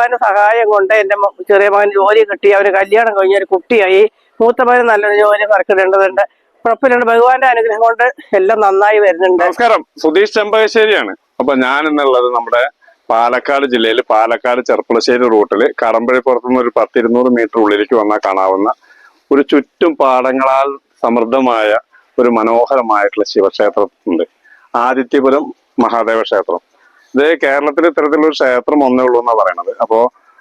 ഭഗവാന്റെ സഹായം കൊണ്ട് എന്റെ ചെറിയ മകൻ ജോലി കിട്ടി അവന് കല്യാണം കഴിഞ്ഞ ഒരു കുട്ടിയായി. മൂത്ത മകൻ നല്ലൊരു ജോലി നടക്കുന്നുണ്ട് കുഴപ്പമില്ലാണ്ട് ഭഗവാന്റെ അനുഗ്രഹം കൊണ്ട് എല്ലാം നന്നായി വരുന്നുണ്ട്. നമസ്കാരം. സുധീഷ് ചെമ്പകശ്ശേരിയാണ്. അപ്പൊ ഞാൻ എന്നുള്ളത് നമ്മുടെ പാലക്കാട് ജില്ലയിൽ പാലക്കാട് ചെർപ്പളശ്ശേരി റൂട്ടിൽ കടമ്പഴി നിന്ന് ഒരു പത്തിരുന്നൂറ് മീറ്റർ ഉള്ളിലേക്ക് വന്നാൽ കാണാവുന്ന ഒരു ചുറ്റും പാടങ്ങളാൽ സമൃദ്ധമായ ഒരു മനോഹരമായിട്ടുള്ള ശിവക്ഷേത്രത്തിൽ ആദിത്യപുരം മഹാദേവ ക്ഷേത്രം. ഇത് കേരളത്തിൽ ഇത്തരത്തിലുള്ള ഒരു ക്ഷേത്രം ഒന്നേ ഉള്ളൂ എന്നാണ് പറയണത്. അപ്പോ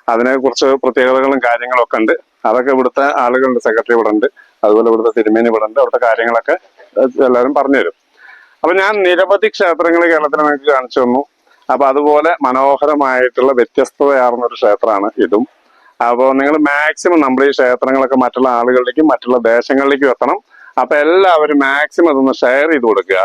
അതിനെ കുറിച്ച് പ്രത്യേകതകളും കാര്യങ്ങളും ഒക്കെ ഉണ്ട്. അതൊക്കെ ഇവിടുത്തെ ആളുകളുണ്ട് സെക്രട്ടറി ഇവിടെ ഉണ്ട്. അതുപോലെ ഇവിടുത്തെ തിരുമേനി ഇവിടെ ഉണ്ട്. അവിടുത്തെ കാര്യങ്ങളൊക്കെ എല്ലാവരും പറഞ്ഞു പറഞ്ഞുതരും. അപ്പൊ ഞാൻ നിരവധി ക്ഷേത്രങ്ങൾ കേരളത്തിൽ നിങ്ങൾക്ക് കാണിച്ചു തന്നു. അപ്പൊ അതുപോലെ മനോഹരമായിട്ടുള്ള വ്യത്യസ്തതയാർന്ന ഒരു ക്ഷേത്രമാണ് ഇതും. അപ്പോൾ നിങ്ങൾ മാക്സിമം നമ്മൾ ഈ ക്ഷേത്രങ്ങളൊക്കെ മറ്റുള്ള ആളുകളിലേക്കും മറ്റുള്ള ദേശങ്ങളിലേക്കും എത്തണം. അപ്പൊ എല്ലാവരും മാക്സിമം ഇതൊന്ന് ഷെയർ ചെയ്ത് കൊടുക്കുക.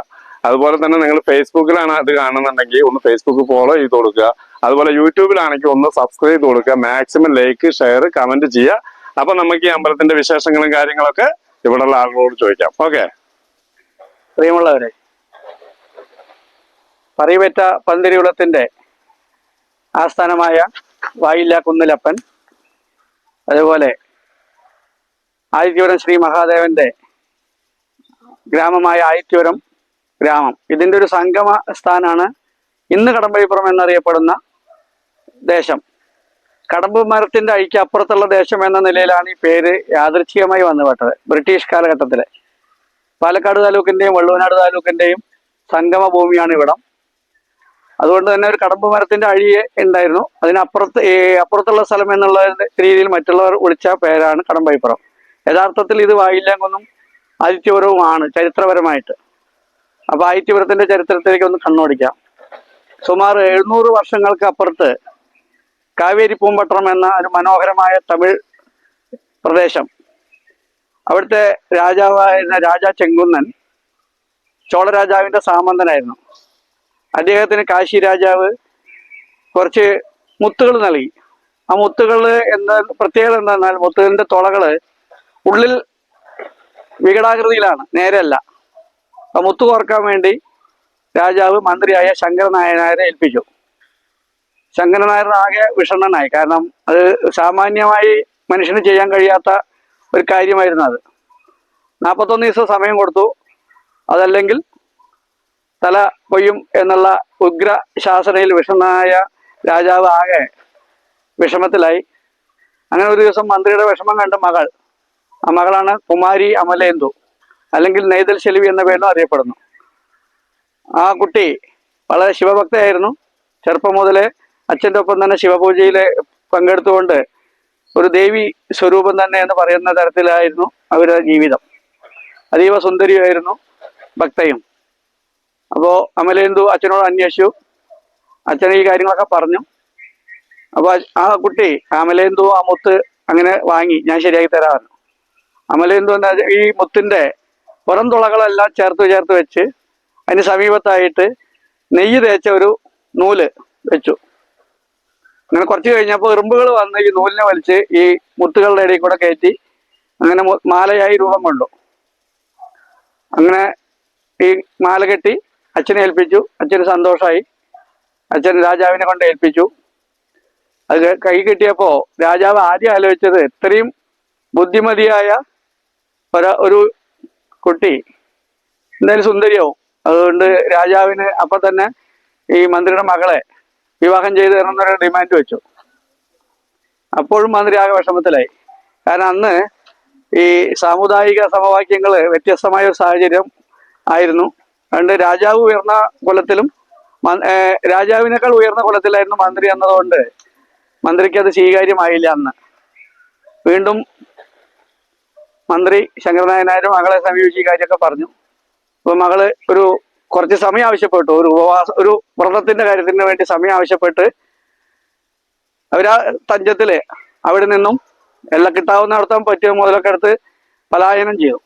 അതുപോലെ തന്നെ നിങ്ങൾ ഫേസ്ബുക്കിലാണ് അത് കാണുന്നുണ്ടെങ്കിൽ ഒന്ന് ഫേസ്ബുക്ക് ഫോളോ ചെയ്ത് കൊടുക്കുക. അതുപോലെ യൂട്യൂബിലാണെങ്കിൽ ഒന്ന് സബ്സ്ക്രൈബ് ചെയ്ത് കൊടുക്കുക. മാക്സിമം ലൈക്ക് ഷെയർ കമന്റ് ചെയ്യുക. അപ്പൊ നമുക്ക് ഈ അമ്പലത്തിന്റെ വിശേഷങ്ങളും കാര്യങ്ങളൊക്കെ ഇവിടെയുള്ള ആളുകളോട് ചോദിക്കാം. ഓക്കെ പ്രിയമുള്ളവരെ പറയുപറ്റ പന്തിരികുളത്തിന്റെ ആസ്ഥാനമായ വായില്ല കുന്നിലപ്പൻ അതുപോലെ ആദിത്യപുരം ശ്രീ മഹാദേവന്റെ ഗ്രാമമായ ആദിത്യപുരം ഗ്രാമം. ഇതിന്റെ ഒരു സംഗമ സ്ഥാനാണ് ഇന്ന് കടമ്പഴിപ്പുറം എന്നറിയപ്പെടുന്ന ദേശം. കടമ്പ് മരത്തിന്റെ അഴിക്ക് അപ്പുറത്തുള്ള ദേശം എന്ന നിലയിലാണ് ഈ പേര് യാദൃച്ഛികമായി വന്നുപെട്ടത്. ബ്രിട്ടീഷ് കാലഘട്ടത്തിൽ പാലക്കാട് താലൂക്കിന്റെയും വള്ളുവനാട് താലൂക്കിന്റെയും സംഗമ ഭൂമിയാണ് ഇവിടം. അതുകൊണ്ട് തന്നെ ഒരു കടമ്പ് മരത്തിന്റെ അഴിയെ ഉണ്ടായിരുന്നു. അതിനപ്പുറത്ത് അപ്പുറത്തുള്ള സ്ഥലം എന്നുള്ള രീതിയിൽ മറ്റുള്ളവർ വിളിച്ച പേരാണ് കടമ്പഴിപ്പുറം. യഥാർത്ഥത്തിൽ ഇത് വായില്ലാങ്കുന്നും ആദിത്യപുരവുമാണ് ചരിത്രപരമായിട്ട്. അപ്പൊ ആദിത്യപുരത്തിന്റെ ചരിത്രത്തിലേക്ക് ഒന്ന് കണ്ണോടിക്കാം. സുമാർ എഴുന്നൂറ് വർഷങ്ങൾക്ക് അപ്പുറത്ത് കാവേരി പൂമ്പട്ടണം എന്ന ഒരു മനോഹരമായ തമിഴ് പ്രദേശം. അവിടുത്തെ രാജാവായിരുന്ന രാജാ ചെങ്കുന്നൻ ചോളരാജാവിന്റെ സാമന്തനായിരുന്നു. അദ്ദേഹത്തിന് കാശി രാജാവ് കുറച്ച് മുത്തുകൾ നൽകി. ആ മുത്തുകൾ എന്താ പ്രത്യേകത എന്താണെന്നാൽ മുത്തുകളിന്റെ തുളകൾ ഉള്ളിൽ വികടാകൃതിയിലാണ് നേരെയല്ല. മുത്തു കോർക്കാൻ വേണ്ടി രാജാവ് മന്ത്രിയായ ശങ്കരനായനാരെ ഏൽപ്പിച്ചു. ശങ്കരനായർ ആകെ വിഷണ്ണനായി. കാരണം അത് സാമാന്യമായി മനുഷ്യന് ചെയ്യാൻ കഴിയാത്ത ഒരു കാര്യമായിരുന്നു അത്. നാൽപ്പത്തൊന്ന് ദിവസം സമയം കൊടുത്തു. അതല്ലെങ്കിൽ തല കൊയ്യും എന്നുള്ള ഉഗ്ര ശാസനയിൽ വിഷണ്ണനായ രാജാവ് ആകെ വിഷമത്തിലായി. അങ്ങനെ ഒരു ദിവസം മന്ത്രിയുടെ വിഷമം കണ്ട മകൾ. ആ മകളാണ് കുമാരി അമലേന്ദു. അല്ലെങ്കിൽ നെയ്തൽ ശെലിവി എന്ന പേരിലും അറിയപ്പെടുന്നു. ആ കുട്ടി വളരെ ശിവഭക്തയായിരുന്നു. ചെറുപ്പം മുതലേ അച്ഛന്റെ ഒപ്പം തന്നെ ശിവപൂജയിൽ പങ്കെടുത്തുകൊണ്ട് ഒരു ദേവി സ്വരൂപം തന്നെ എന്ന് പറയുന്ന തരത്തിലായിരുന്നു അവരുടെ ജീവിതം. അതീവ സുന്ദരിയായിരുന്നു ഭക്തയും. അപ്പോൾ അമലേന്ദു അച്ഛനോട് അന്വേഷിച്ചു. അച്ഛൻ ഈ കാര്യങ്ങളൊക്കെ പറഞ്ഞു. അപ്പോൾ ആ കുട്ടി അമലേന്ദു ആ മുത്ത് അങ്ങനെ വാങ്ങി ഞാൻ ശരിയാക്കി തരാമെന്ന് അമലേന്ദു എന്ന ഈ മുത്തിന്റെ പുറം തുളകളെല്ലാം ചേർത്ത് ചേർത്ത് വെച്ച് അതിന് സമീപത്തായിട്ട് നെയ്യ് തേച്ച ഒരു നൂൽ വെച്ചു. അങ്ങനെ കുറച്ച് കഴിഞ്ഞപ്പോൾ എറുമ്പുകൾ വന്ന് ഈ നൂലിനെ വലിച്ച് ഈ മുത്തുകളുടെ ഇടയിൽ കൂടെ കയറ്റി അങ്ങനെ മാലയായി രൂപം കൊണ്ടു. അങ്ങനെ ഈ മാല കെട്ടി അച്ഛനെ ഏൽപ്പിച്ചു. അച്ഛന് സന്തോഷമായി അച്ഛൻ രാജാവിനെ കൊണ്ട് ഏൽപ്പിച്ചു. അത് കൈ കിട്ടിയപ്പോൾ രാജാവ് ആദ്യം ആലോചിച്ചത് ഇത്രയും ബുദ്ധിമതിയായ ഒരു കുട്ടി എന്തായാലും സുന്ദരിയോ അതുകൊണ്ട് രാജാവിന് അപ്പൊ തന്നെ ഈ മന്ത്രിയുടെ മകളെ വിവാഹം ചെയ്തു തരണം എന്നൊരു ഡിമാൻഡ് വെച്ചു. അപ്പോഴും മന്ത്രി ആകെ വിഷമത്തിലായി. കാരണം അന്ന് ഈ സാമുദായിക സമവാക്യങ്ങൾ വ്യത്യസ്തമായ ഒരു സാഹചര്യം ആയിരുന്നു. അതുകൊണ്ട് രാജാവ് ഉയർന്ന കുലത്തിലും രാജാവിനേക്കാൾ ഉയർന്ന കുലത്തിലായിരുന്നു മന്ത്രി എന്നതുകൊണ്ട് മന്ത്രിക്ക് അത് സ്വീകാര്യമായില്ല അന്ന്. വീണ്ടും മന്ത്രി ശങ്കരനായനാരും മകളെ സമീപിച്ച് ഈ കാര്യമൊക്കെ പറഞ്ഞു. അപ്പൊ മകൾ ഒരു കുറച്ച് സമയം ആവശ്യപ്പെട്ടു. ഒരു ഉപവാസ ഒരു വ്രതത്തിന്റെ കാര്യത്തിന് വേണ്ടി സമയം ആവശ്യപ്പെട്ട് അവരാ തഞ്ചത്തിൽ അവിടെ നിന്നും എല്ലാം കിട്ടാവുന്ന നടത്താൻ പറ്റിയ മുതലൊക്കെ എടുത്ത് പലായനം ചെയ്തു.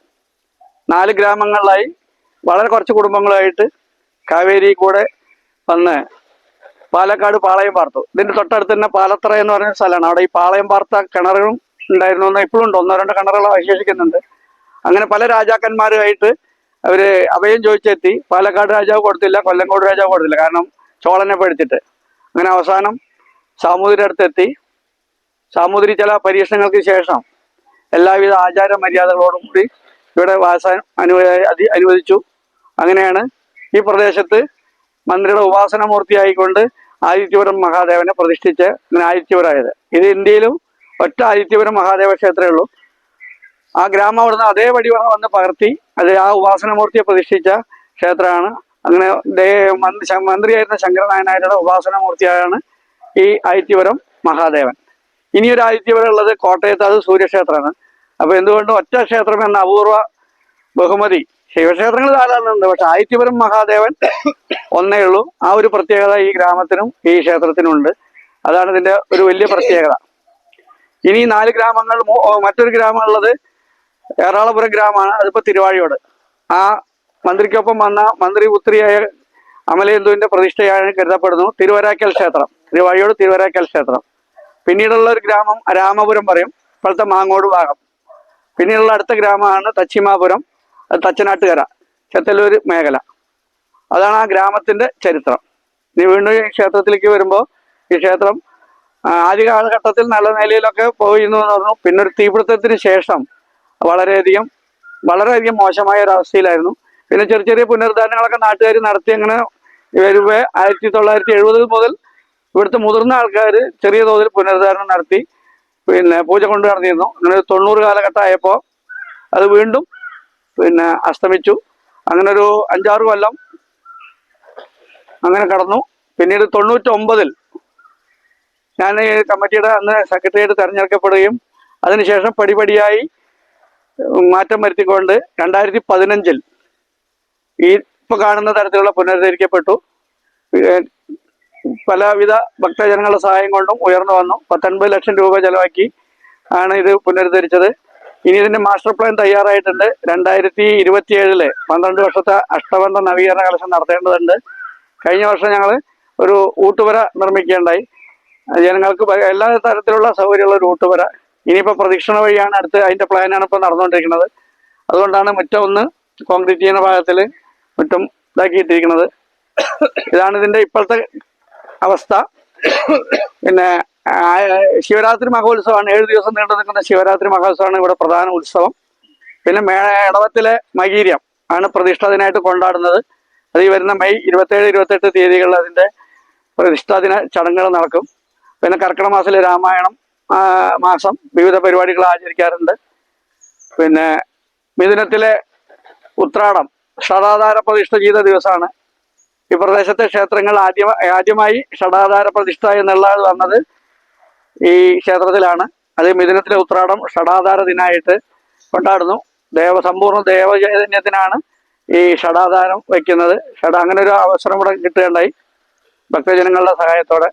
നാല് ഗ്രാമങ്ങളിലായി വളരെ കുറച്ച് കുടുംബങ്ങളായിട്ട് കാവേരി കൂടെ വന്ന് പാലക്കാട് പാളയം പാർത്തു. ഇതിന്റെ തൊട്ടടുത്ത് തന്നെ പാലത്തറ എന്ന് പറയുന്ന സ്ഥലമാണ്. അവിടെ ഈ പാളയം പാർത്ത കിണറുകളും ഉണ്ടായിരുന്നു എന്ന് ഇപ്പോഴും ഉണ്ട്. ഒന്നോ രണ്ടോ കിണറുകൾ അവശേഷിക്കുന്നുണ്ട്. അങ്ങനെ പല രാജാക്കന്മാരുമായിട്ട് അവർ അഭയം ചോദിച്ചെത്തി. പാലക്കാട് രാജാവ് കൊടുത്തില്ല കൊല്ലംകോട് രാജാവ് കൊടുത്തില്ല. കാരണം ചോളനെ പേടിച്ചിട്ട്. അങ്ങനെ അവസാനം സാമൂതിരി അടുത്തെത്തി. സാമൂതിരി ചില പരീക്ഷണങ്ങൾക്ക് ശേഷം എല്ലാവിധ ആചാര മര്യാദകളോടും കൂടി ഇവിടെ വാസാൻ അനു അനുവദിച്ചു. അങ്ങനെയാണ് ഈ പ്രദേശത്ത് മന്ത്രിയുടെ ഉപാസനമൂർത്തിയായിക്കൊണ്ട് ആദിത്യപുരം മഹാദേവനെ പ്രതിഷ്ഠിച്ച് അങ്ങനെ ആദിത്യപുരമായത്. ഇത് ഇന്ത്യയിലും ഒറ്റ ആദിത്യപുരം മഹാദേവ ക്ഷേത്രമേ ഉള്ളൂ. ആ ഗ്രാമം അവിടുന്ന് അതേ വടി വന്ന് പകർത്തി അത് ആ ഉപാസനമൂർത്തിയെ പ്രതിഷ്ഠിച്ച ക്ഷേത്രമാണ്. അങ്ങനെ മന്ത്രിയായിരുന്ന ശങ്കരനായനാരുടെ ഉപാസനമൂർത്തിയാണ് ഈ ആദിത്യപുരം മഹാദേവൻ. ഇനിയൊരു ആദിത്യപുരം ഉള്ളത് കോട്ടയത്ത് അത് സൂര്യക്ഷേത്രമാണ്. അപ്പൊ എന്തുകൊണ്ടും ഒറ്റ ക്ഷേത്രം എന്ന അപൂർവ ബഹുമതി? ശിവക്ഷേത്രങ്ങൾ ധാരാളം ഉണ്ട് പക്ഷെ ആദിത്യപുരം മഹാദേവൻ ഒന്നേ ഉള്ളൂ. ആ ഒരു പ്രത്യേകത ഈ ഗ്രാമത്തിനും ഈ ക്ഷേത്രത്തിനും ഉണ്ട് അതാണ് ഇതിന്റെ ഒരു വലിയ പ്രത്യേകത. ഇനി നാല് ഗ്രാമങ്ങൾ മറ്റൊരു ഗ്രാമമുള്ളത് എറണാകുളപുരം ഗ്രാമമാണ്. അതിപ്പോ തിരുവാഴിയോട്. ആ മന്ത്രിക്കൊപ്പം വന്ന മന്ത്രി പുത്രിയായ അമലേന്ദുവിന്റെ പ്രതിഷ്ഠയാണ് കരുതപ്പെടുന്നു. തിരുവരാക്കൽ ക്ഷേത്രം. തിരുവാഴിയോട് തിരുവരാക്കൽ ക്ഷേത്രം. പിന്നീടുള്ള ഒരു ഗ്രാമം രാമപുരം പറയും. ഇപ്പോഴത്തെ മാങ്ങോട് ഭാഗം. പിന്നീടുള്ള അടുത്ത ഗ്രാമമാണ് തച്ചിമാപുരം. തച്ചനാട്ടുകര ചെത്തല്ലൂർ മേഖല. അതാണ് ആ ഗ്രാമത്തിന്റെ ചരിത്രം. ഇനി വീണ്ടും ഈ ക്ഷേത്രത്തിലേക്ക് വരുമ്പോൾ ഈ ക്ഷേത്രം ആദ്യ കാലഘട്ടത്തിൽ നല്ല നിലയിലൊക്കെ പോയിരുന്നു എന്ന് പറഞ്ഞു. പിന്നെ ഒരു തീപിടുത്തത്തിന് ശേഷം വളരെയധികം വളരെയധികം മോശമായ ഒരു അവസ്ഥയിലായിരുന്നു. പിന്നെ ചെറിയ ചെറിയ പുനരുദ്ധാരണങ്ങളൊക്കെ നാട്ടുകാർ നടത്തി അങ്ങനെ വരുവേ ആയിരത്തി തൊള്ളായിരത്തി എഴുപതിൽ മുതൽ ഇവിടുത്തെ മുതിർന്ന ആൾക്കാർ ചെറിയ തോതിൽ പുനരുദ്ധാരണം നടത്തി പിന്നെ പൂജ കൊണ്ടു നടന്നിരുന്നു. അങ്ങനെ തൊണ്ണൂറ് കാലഘട്ടമായപ്പോൾ അത് വീണ്ടും പിന്നെ അസ്തമിച്ചു. അങ്ങനെ ഒരു അഞ്ചാറ് കൊല്ലം അങ്ങനെ കടന്നു. പിന്നീട് തൊണ്ണൂറ്റൊമ്പതിൽ ഞാൻ കമ്മിറ്റിയുടെ അന്ന് സെക്രട്ടറിയായിട്ട് തെരഞ്ഞെടുക്കപ്പെടുകയും അതിനുശേഷം പടിപടിയായി മാറ്റം വരുത്തിക്കൊണ്ട് രണ്ടായിരത്തി പതിനഞ്ചിൽ ഈ ഇപ്പൊ കാണുന്ന തരത്തിലുള്ള പുനരുദ്ധരിക്കപ്പെട്ടു. പലവിധ ഭക്തജനങ്ങളുടെ സഹായം കൊണ്ടും ഉയർന്നു വന്നു. പത്തൊൻപത് ലക്ഷം രൂപ ചെലവാക്കി ആണ് ഇത് പുനരുദ്ധരിച്ചത്. ഇനി ഇതിന്റെ മാസ്റ്റർ പ്ലാൻ തയ്യാറായിട്ടുണ്ട്. രണ്ടായിരത്തി ഇരുപത്തിയേഴിൽ പന്ത്രണ്ട് വർഷത്തെ അഷ്ടബന്ധ നവീകരണ കലശം നടത്തേണ്ടതുണ്ട്. കഴിഞ്ഞ വർഷം ഞങ്ങൾ ഒരു ഊട്ടുപുര നിർമ്മിക്കുകയുണ്ടായി. ജനങ്ങൾക്ക് എല്ലാ തരത്തിലുള്ള സൗകര്യമുള്ള റൂട്ട് വരെ. ഇനിയിപ്പോൾ പ്രദക്ഷിണ വഴിയാണ് അടുത്ത് അതിന്റെ പ്ലാനാണ് ഇപ്പോൾ നടന്നുകൊണ്ടിരിക്കുന്നത്. അതുകൊണ്ടാണ് മുറ്റം ഒന്ന് കോൺക്രീറ്റ് ചെയ്യുന്ന ഭാഗത്തിൽ മുറ്റം ഇതാക്കിയിട്ടിരിക്കുന്നത്. ഇതാണ് ഇതിന്റെ ഇപ്പോഴത്തെ അവസ്ഥ. പിന്നെ ശിവരാത്രി മഹോത്സവമാണ്. ഏഴ് ദിവസം നീണ്ടു നിൽക്കുന്ന ശിവരാത്രി മഹോത്സവമാണ് ഇവിടെ പ്രധാന ഉത്സവം. പിന്നെ മേ ഇടവത്തിലെ മകീര്യം ആണ് പ്രതിഷ്ഠാ ദിനമായിട്ട് കൊണ്ടാടുന്നത്. അത് ഈ വരുന്ന മെയ് ഇരുപത്തേഴ് ഇരുപത്തെട്ട് തീയതികളിൽ അതിന്റെ പ്രതിഷ്ഠാ ദിന ചടങ്ങുകൾ നടക്കും. പിന്നെ കർക്കിടക മാസത്തിലെ രാമായണം മാസം വിവിധ പരിപാടികൾ ആചരിക്കാറുണ്ട്. പിന്നെ മിഥുനത്തിലെ ഉത്രാടം ഷടാധാര പ്രതിഷ്ഠ ചെയ്ത ദിവസമാണ്. ഈ പ്രദേശത്തെ ക്ഷേത്രങ്ങൾ ആദ്യ ആദ്യമായി ഷടാധാര പ്രതിഷ്ഠ എന്നുള്ള വന്നത് ഈ ക്ഷേത്രത്തിലാണ്. അത് മിഥുനത്തിലെ ഉത്രാടം ഷടാധാര ദിനമായിട്ട് കൊണ്ടാടുന്നു. ദേവ സമ്പൂർണ ദേവചൈതന്യത്തിനാണ് ഈ ഷടാധാരം വയ്ക്കുന്നത്. ഷട അങ്ങനെ ഒരു അവസരം ഇവിടെ കിട്ടുകയുണ്ടായി ഭക്തജനങ്ങളുടെ സഹായത്തോടെ.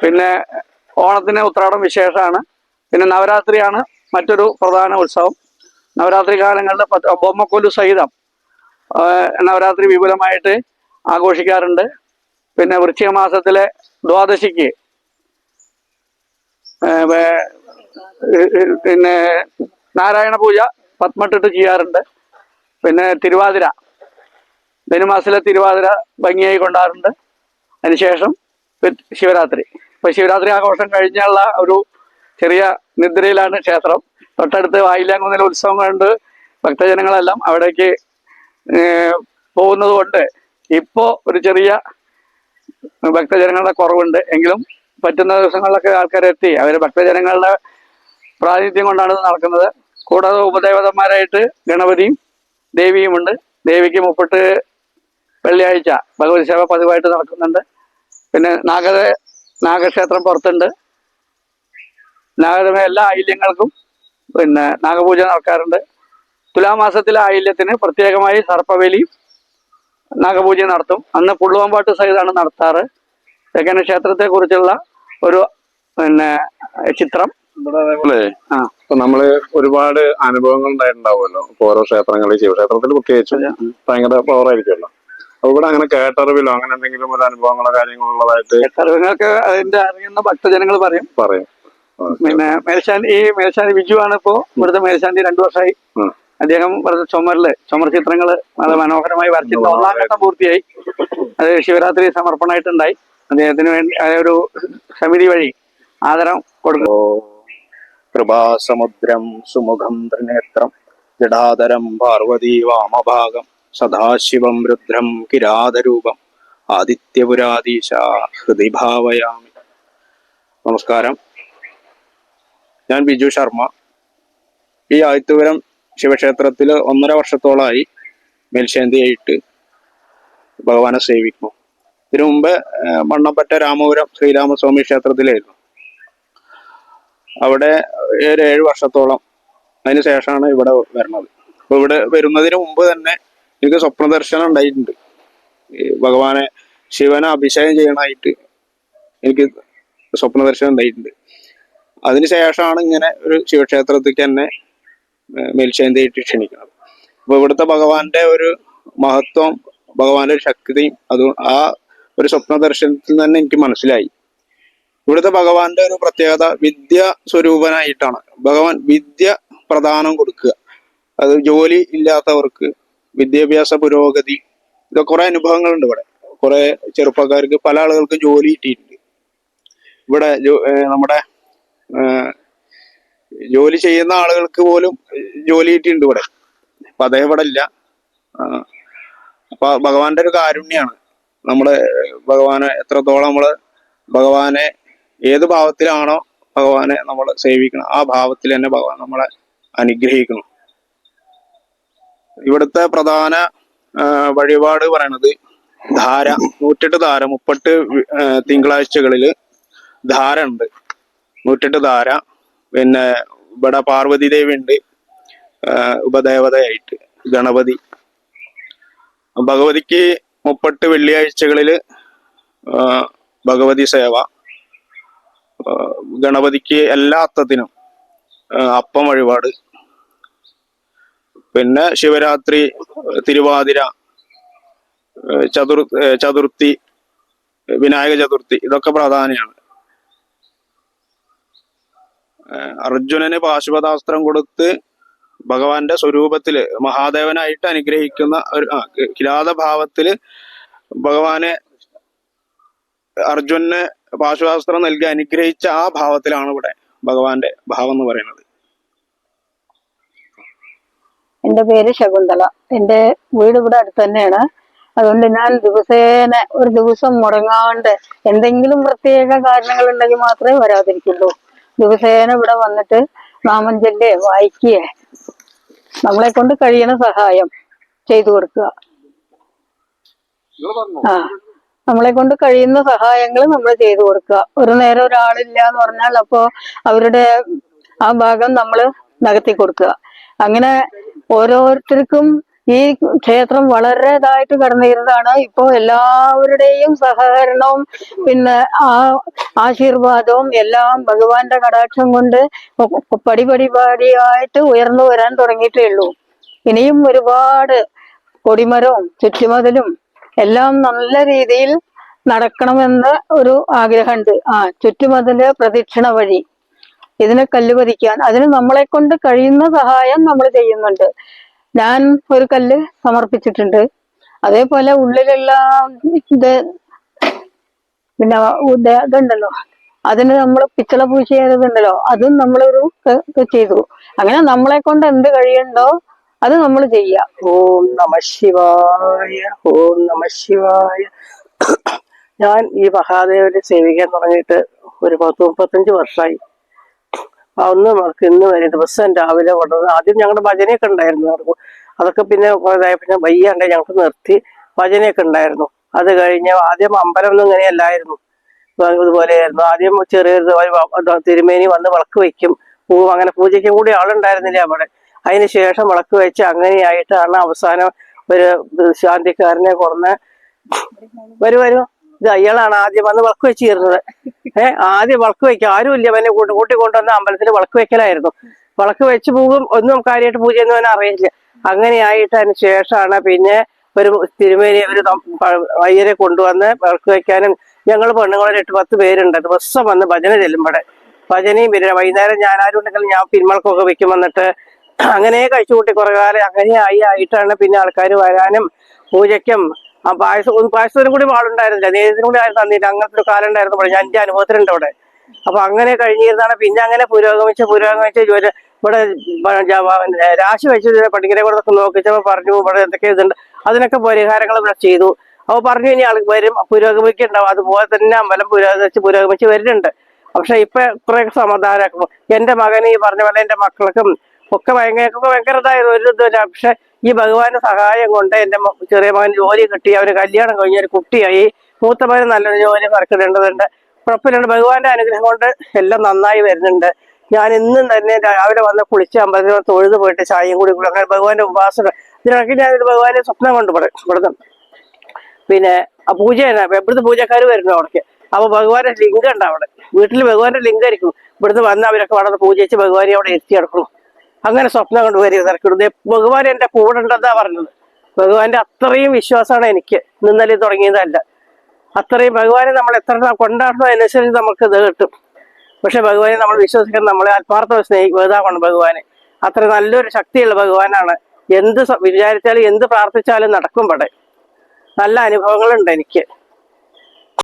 പിന്നെ ഓണത്തിന് ഉത്രാടം വിശേഷമാണ്. പിന്നെ നവരാത്രിയാണ് മറ്റൊരു പ്രധാന ഉത്സവം. നവരാത്രി കാലങ്ങളിൽ പത്ത് ബൊമ്മക്കൊല്ലു സഹിതം നവരാത്രി വിപുലമായിട്ട് ആഘോഷിക്കാറുണ്ട്. പിന്നെ വൃശ്ചിക മാസത്തിലെ ദ്വാദശിക്ക് പിന്നെ നാരായണ പൂജ പത്മട്ടിട്ട് ചെയ്യാറുണ്ട്. പിന്നെ തിരുവാതിര ധനുമാസത്തിലെ തിരുവാതിര ഭംഗിയായി കൊണ്ടാറുണ്ട്. അതിനുശേഷം ശിവരാത്രി. ശിവരാത്രി ആഘോഷം കഴിഞ്ഞുള്ള ഒരു ചെറിയ നിദ്രയിലാണ് ക്ഷേത്രം. തൊട്ടടുത്ത് വായിലാങ്കുന്നിൽ ഉത്സവം കണ്ട് ഭക്തജനങ്ങളെല്ലാം അവിടേക്ക് പോകുന്നത് കൊണ്ട് ഇപ്പോ ഒരു ചെറിയ ഭക്തജനങ്ങളുടെ കുറവുണ്ട്. എങ്കിലും പറ്റുന്ന ദിവസങ്ങളിലൊക്കെ ആൾക്കാരെത്തി അവർ ഭക്തജനങ്ങളുടെ പ്രാതിനിധ്യം കൊണ്ടാണ് നടക്കുന്നത്. കൂടാതെ ഉപദേവതന്മാരായിട്ട് ഗണപതിയും ദേവിയുമുണ്ട്. ദേവിക്ക് മുപ്പിട്ട് വെള്ളിയാഴ്ച ഭഗവതി സേവ പതിവായിട്ട് നടക്കുന്നുണ്ട്. പിന്നെ നാഗ നാഗക്ഷേത്രം പുറത്തുണ്ട്. നാഗരമ എല്ലാ ആയില്യങ്ങൾക്കും പിന്നെ നാഗപൂജ നടക്കാറുണ്ട്. തുലാമാസത്തിലെ ആയില്യത്തിന് പ്രത്യേകമായി സർപ്പവേലി നാഗപൂജ നടത്തും. അന്ന് പുള്ളുവമ്പാട്ട് സഹിതമാണ് നടത്താറ്. തെക്കന ക്ഷേത്രത്തെ കുറിച്ചുള്ള ഒരു പിന്നെ ചിത്രം. ഇപ്പൊ നമ്മൾ ഒരുപാട് അനുഭവങ്ങൾ ഉണ്ടായിട്ടുണ്ടാവുമല്ലോ. ഇപ്പൊ ഓരോ ക്ഷേത്രങ്ങളിൽ ശിവക്ഷേത്രത്തിൽ പ്രത്യേകിച്ചും ഭയങ്കര പവർ ആയിരിക്കുമല്ലോ. അപ്പൊ ഇവിടെ അങ്ങനെ കേട്ടറിവിലോ അങ്ങനെ എന്തെങ്കിലും ഒരു അനുഭവങ്ങളോ കാര്യങ്ങളോ ഉള്ളതായിട്ട് കേട്ടറിവിനൊക്കെ അതിന്റെ അറിയുന്ന ഭക്തജനങ്ങൾ പറയും. പറയും. പിന്നെ മേൽശാന്തി ഈ മേൽശാന്തി ബിജു ആണ് ഇപ്പോ ഇവിടുത്തെ മേൽശാന്തി രണ്ടു വർഷമായി. അദ്ദേഹം ഇവിടുത്തെ ചുമരിൽ ചുമർ ചിത്രങ്ങൾ വളരെ മനോഹരമായി വരച്ചിട്ട് ഒന്നാം ഘട്ടം പൂർത്തിയായി. അത് ശിവരാത്രി സമർപ്പണമായിട്ടുണ്ടായി. അദ്ദേഹത്തിന് വേണ്ടി ഒരു സമിതി വഴി ആദരം കൊടുക്കും. കൃപാസമുദ്രം സുമുഖം ത്രിനേത്രം ജടാതരം പാർവതി വാമഭാഗം സദാശിവം രുദ്രം കിരാതരൂപം ആദിത്യപുരാധീശ ഹൃദി ഭാവയാമി. നമസ്കാരം. ഞാൻ ബിജു ശർമ്മ. ഈ ആദിത്യപുരം ശിവക്ഷേത്രത്തിൽ ഒന്നര വർഷത്തോളമായി മേൽശാന്തിയായിട്ട് ഭഗവാനെ സേവിക്കുന്നു. ഇതിനു മുമ്പ് മണ്ണപ്പറ്റ രാമപുരം ശ്രീരാമസ്വാമി ക്ഷേത്രത്തിലായിരുന്നു. അവിടെ ഒരു ഏഴ് വർഷത്തോളം. അതിന് ശേഷമാണ് ഇവിടെ വരുന്നത്. അപ്പൊ ഇവിടെ വരുന്നതിന് മുമ്പ് തന്നെ എനിക്ക് സ്വപ്ന ദർശനം ഉണ്ടായിട്ടുണ്ട് ഭഗവാനെ ശിവനെ അഭിഷേകം ചെയ്യണമായിട്ട് എനിക്ക് സ്വപ്ന ദർശനം ഉണ്ടായിട്ടുണ്ട് അതിനുശേഷമാണ് ഇങ്ങനെ ഒരു ശിവക്ഷേത്രത്തിലേക്ക് തന്നെ മേൽശാന്തിയായിട്ട് ക്ഷണിക്കുന്നത്. അപ്പൊ ഇവിടുത്തെ ഭഗവാന്റെ ഒരു മഹത്വം ഭഗവാന്റെ ഒരു ശക്തിയും അത് ആ ഒരു സ്വപ്ന ദർശനത്തിൽ തന്നെ എനിക്ക് മനസ്സിലായി. ഇവിടുത്തെ ഭഗവാന്റെ ഒരു പ്രത്യേകത വിദ്യ സ്വരൂപനായിട്ടാണ്. ഭഗവാൻ വിദ്യ പ്രദാനം കൊടുക്കുക. അത് ജോലി ഇല്ലാത്തവർക്ക് വിദ്യാഭ്യാസ പുരോഗതി ഇതൊക്കെ കുറെ അനുഭവങ്ങളുണ്ട് ഇവിടെ. കുറെ ചെറുപ്പക്കാർക്ക് പല ആളുകൾക്കും ജോലി കിട്ടിയിട്ടുണ്ട്. ഇവിടെ നമ്മുടെ ജോലി ചെയ്യുന്ന ആളുകൾക്ക് പോലും ജോലി കിട്ടിയിട്ടുണ്ട് ഇവിടെ. അപ്പൊ അദ്ദേഹം ഇവിടെ ഇല്ല. അപ്പൊ ഭഗവാന്റെ ഒരു കാരുണ്യാണ്. നമ്മൾ ഭഗവാനെ എത്രത്തോളം നമ്മൾ ഭഗവാനെ ഏത് ഭാവത്തിലാണോ ഭഗവാനെ നമ്മൾ സേവിക്കണം ആ ഭാവത്തിൽ തന്നെ ഭഗവാൻ നമ്മളെ അനുഗ്രഹിക്കണം. ഇവിടുത്തെ പ്രധാന വഴിപാട് പറയണത് ധാര നൂറ്റെട്ട് ധാര മുപ്പട്ട് തിങ്കളാഴ്ചകളിൽ ധാര ഉണ്ട്. നൂറ്റെട്ട് ധാര പിന്നെ ഇവിടെ പാർവതി ദേവി ഉണ്ട് ഉപദേവതയായിട്ട് ഗണപതി. ഭഗവതിക്ക് മുപ്പട്ട് വെള്ളിയാഴ്ചകളിൽ ഭഗവതി സേവ. ഗണപതിക്ക് എല്ലാ അത്തത്തിനും അപ്പം വഴിപാട്. പിന്നെ ശിവരാത്രി തിരുവാതിര ചതുർ ചതുർത്ഥി വിനായക ചതുർത്ഥി ഇതൊക്കെ പ്രാധാന്യമാണ് അർജുനന് പാശുപതാസ്ത്രം കൊടുത്ത് ഭഗവാന്റെ സ്വരൂപത്തിൽ മഹാദേവനായിട്ട് അനുഗ്രഹിക്കുന്ന ഒരു കിരാതഭാവത്തിൽ കിരാത ഭാവത്തിൽ ഭഗവാനെ അർജുനന് പാശുപതാസ്ത്രം നൽകി അനുഗ്രഹിച്ച ആ ഭാവത്തിലാണ് ഇവിടെ ഭഗവാന്റെ ഭാവം എന്ന് പറയുന്നത്. എന്റെ പേര് ശകുന്തള. എന്റെ വീട് ഇവിടെ അടുത്ത് തന്നെയാണ്. അതുകൊണ്ട് ഞാൻ ദിവസേന ഒരു ദിവസം മുടങ്ങാണ്ട് എന്തെങ്കിലും പ്രത്യേക കാരണങ്ങൾ ഉണ്ടെങ്കിൽ മാത്രമേ വരാതിരിക്കുള്ളൂ. ദിവസേന ഇവിടെ വന്നിട്ട് നാമം ചൊല്ലേ വായിക്കുകയെ നമ്മളെ കൊണ്ട് കഴിയണ സഹായം ചെയ്തു കൊടുക്കുക. ആ നമ്മളെ കൊണ്ട് കഴിയുന്ന സഹായങ്ങൾ നമ്മൾ ചെയ്തു കൊടുക്കുക. ഒരു നേരം ഒരാളില്ല എന്ന് പറഞ്ഞാൽ അപ്പോ അവരുടെ ആ ഭാഗം നമ്മൾ നികത്തി കൊടുക്കുക. അങ്ങനെ ഓരോരുത്തർക്കും ഈ ക്ഷേത്രം വളരെ ഇതായിട്ട് കടന്നിരുന്നതാണ്. ഇപ്പോ എല്ലാവരുടെയും സഹകരണവും പിന്നെ ആ ആശീർവാദവും എല്ലാം ഭഗവാന്റെ കടാക്ഷം കൊണ്ട് പടി പടി പടിയായിട്ട് ഉയർന്നു വരാൻ തുടങ്ങിയിട്ടേ ഉള്ളൂ. ഇനിയും ഒരുപാട് കൊടിമരവും ചുറ്റുമതിലും എല്ലാം നല്ല രീതിയിൽ നടക്കണമെന്ന് ഒരു ആഗ്രഹമുണ്ട്. ആ ചുറ്റുമതിൽ പ്രദക്ഷിണ വഴി. ഇതിനെ കല്ല് പതിക്കാൻ. അതിന് നമ്മളെ കൊണ്ട് കഴിയുന്ന സഹായം നമ്മൾ ചെയ്യുന്നുണ്ട്. ഞാൻ ഒരു കല്ല് സമർപ്പിച്ചിട്ടുണ്ട്. അതേപോലെ ഉള്ളിലുള്ള ഇത് പിന്നെ ഇത് ഇതുണ്ടല്ലോ. അതിന് നമ്മൾ പിച്ചള പൂശിയതുണ്ടല്ലോ അതും നമ്മളൊരു ചെയ്തു. അങ്ങനെ നമ്മളെ കൊണ്ട് എന്ത് കഴിയണ്ടോ അത് നമ്മൾ ചെയ്യാം. ഓം നമ ശിവായ ഓം നമ ശിവായ. ഞാൻ ഈ മഹാദേവനെ സേവിക്കാൻ തുടങ്ങിയിട്ട് ഒരു പത്ത് മുപ്പത്തഞ്ച് വർഷമായി അന്ന് ഇന്ന് വരെ ദിവസം രാവിലെ കൊണ്ടുവന്ന് ആദ്യം ഞങ്ങളുടെ ഭജനയൊക്കെ ഉണ്ടായിരുന്നു. നടക്കും അതൊക്കെ പിന്നെ കുറേതായ പിന്നെ വയ്യാണ്ട് ഞങ്ങൾക്ക് നിർത്തി ഭജനയൊക്കെ ഉണ്ടായിരുന്നു. അത് കഴിഞ്ഞ് ആദ്യം അമ്പലം ഒന്നും ഇങ്ങനെയല്ലായിരുന്നു ഇതുപോലെയായിരുന്നു. ആദ്യം ചെറിയൊരു തിരുമേനി വന്ന് വിളക്ക് വയ്ക്കും പൂ അങ്ങനെ പൂജയ്ക്കും കൂടി ആളുണ്ടായിരുന്നില്ല അവിടെ? അതിന് ശേഷം വിളക്ക് വെച്ച് അങ്ങനെയായിട്ടാണ് അവസാനം ഒരു ശാന്തിക്കാരനെ വരൂ വരൂ. ഇത് അയാളാണ് ആദ്യം വന്ന് വിളക്ക് വെച്ച് തീർന്നത് ഏഹ് ആദ്യം വിളക്ക് വെക്കുക. ആരുമില്ല അവനെ കൂട്ടി കൊണ്ടുവന്ന അമ്പലത്തിൽ വിളക്ക് വെക്കലായിരുന്നു. വിളക്ക് വെച്ച് പോകും. ഒന്നും കാര്യമായിട്ട് പൂജ പൂജയൊന്നും അവനെ അറിയില്ല. അങ്ങനെയായിട്ട് അതിന് ശേഷമാണ് പിന്നെ ഒരു തിരുമേനി ഒരു അയ്യരെ കൊണ്ടുവന്ന് വിളക്ക് വെക്കാനും ഞങ്ങൾ പെണ്ണുങ്ങളൊരു എട്ട് പത്ത് പേരുണ്ട്. ദിവസം വന്ന് ഭജന ചെല്ലുമ്പോടെ. ഭജനയും പിന്നെ വൈകുന്നേരം ആരും ഉണ്ടെങ്കിലും ഞാൻ പിന്മളക്കൊക്കെ വെക്കും വന്നിട്ട് അങ്ങനെ കഴിച്ചു കൂട്ടി കുറേ കാലം. അങ്ങനെ ആയി ആയിട്ടാണ് പിന്നെ ആൾക്കാർ വരാനും പൂജയ്ക്കും ആ പായസം പായസത്തിനും കൂടി പാടുണ്ടായിരുന്നില്ല. നേരത്തിനും കൂടി ആരും തന്നിട്ട് അങ്ങനത്തെ ഒരു കാലം ഉണ്ടായിരുന്നു ഞാൻ എന്റെ അനുഭവത്തിലുണ്ട് അവിടെ അപ്പൊ അങ്ങനെ കഴിഞ്ഞിരുന്നാണ് പിന്നെ അങ്ങനെ പുരോഗമിച്ച് പുരോഗമിച്ച് ജോലി ഇവിടെ രാശി വെച്ച് പട്ടികരെ കൂടെ നോക്കിച്ചപ്പോ പറഞ്ഞു ഇവിടെ എന്തൊക്കെ ഇതുണ്ട്. അതിനൊക്കെ പരിഹാരങ്ങൾ ഇവിടെ ചെയ്തു. അപ്പോൾ പറഞ്ഞു ഇനി ആൾ വരും പുരോഗമിക്കുണ്ടാവും. അതുപോലെ തന്നെ അമ്പലം പുരോഗമിച്ച് പുരോഗമിച്ച് വരുന്നുണ്ട്. പക്ഷെ ഇപ്പൊ കുറെ സമാധാനമാക്കും എന്റെ മകൻ ഈ പറഞ്ഞ പോലെ എന്റെ മക്കൾക്കും ഒക്കെ ഭയങ്കര ഭയങ്കരതായ ഒരു ഇതുമില്ല. പക്ഷെ ഈ ഭഗവാന്റെ സഹായം കൊണ്ട് എന്റെ ചെറിയ മകൻ ജോലി കിട്ടി അവന് കല്യാണം കഴിഞ്ഞ ഒരു കുട്ടിയായി. മൂത്ത മകൻ നല്ലൊരു ജോലി നടക്കുന്നുണ്ട്. കുഴപ്പമില്ല ഭഗവാന്റെ അനുഗ്രഹം കൊണ്ട് എല്ലാം നന്നായി വരുന്നുണ്ട്. ഞാൻ ഇന്നും തന്നെ രാവിലെ വന്ന് കുളിച്ച് അമ്പലത്തിൽ തൊഴുത് പോയിട്ട് ചായയും കൂടി കൂടി അങ്ങനെ ഭഗവാന്റെ ഉപാസന ഇതിനൊക്കെ ഞാൻ ഒരു ഭഗവാനെ സ്വപ്നം കൊണ്ട് ഇവിടുന്ന്. പിന്നെ ആ പൂജ എവിടുത്തെ പൂജക്കാർ വരുന്നു അവിടേക്ക്. അപ്പൊ ഭഗവാന്റെ ലിംഗം ഉണ്ട് അവിടെ. വീട്ടിൽ ഭഗവാന്റെ ലിംഗം ആയിരിക്കും. ഇവിടുന്ന് വന്ന് അവരൊക്കെ അവിടെ പൂജിച്ച് ഭഗവാനെ അവിടെ എത്തി കിടക്കണം അങ്ങനെ സ്വപ്നം കൊണ്ട് വരിക തിരക്കിടുന്നത് ഭഗവാൻ എന്റെ കൂടെ ഉണ്ടെന്നാ പറഞ്ഞത്. ഭഗവാന്റെ അത്രയും വിശ്വാസമാണ് എനിക്ക്. നിന്നലേ തുടങ്ങിയതല്ല. അത്രയും ഭഗവാനെ നമ്മൾ എത്ര കൊണ്ടാടണോ അതിനനുസരിച്ച് നമുക്ക് ഇത് കിട്ടും. പക്ഷെ ഭഗവാനെ നമ്മൾ വിശ്വസിക്കാൻ നമ്മളെ ആത്മാർത്ഥ സ്നേഹിക്കുന്നതാണ് ഭഗവാനെ. അത്ര നല്ലൊരു ശക്തിയുള്ള ഭഗവാനാണ്. എന്ത് വിചാരിച്ചാലും എന്ത് പ്രാർത്ഥിച്ചാലും നടക്കും ഇവിടെ. നല്ല അനുഭവങ്ങളുണ്ട് എനിക്ക്.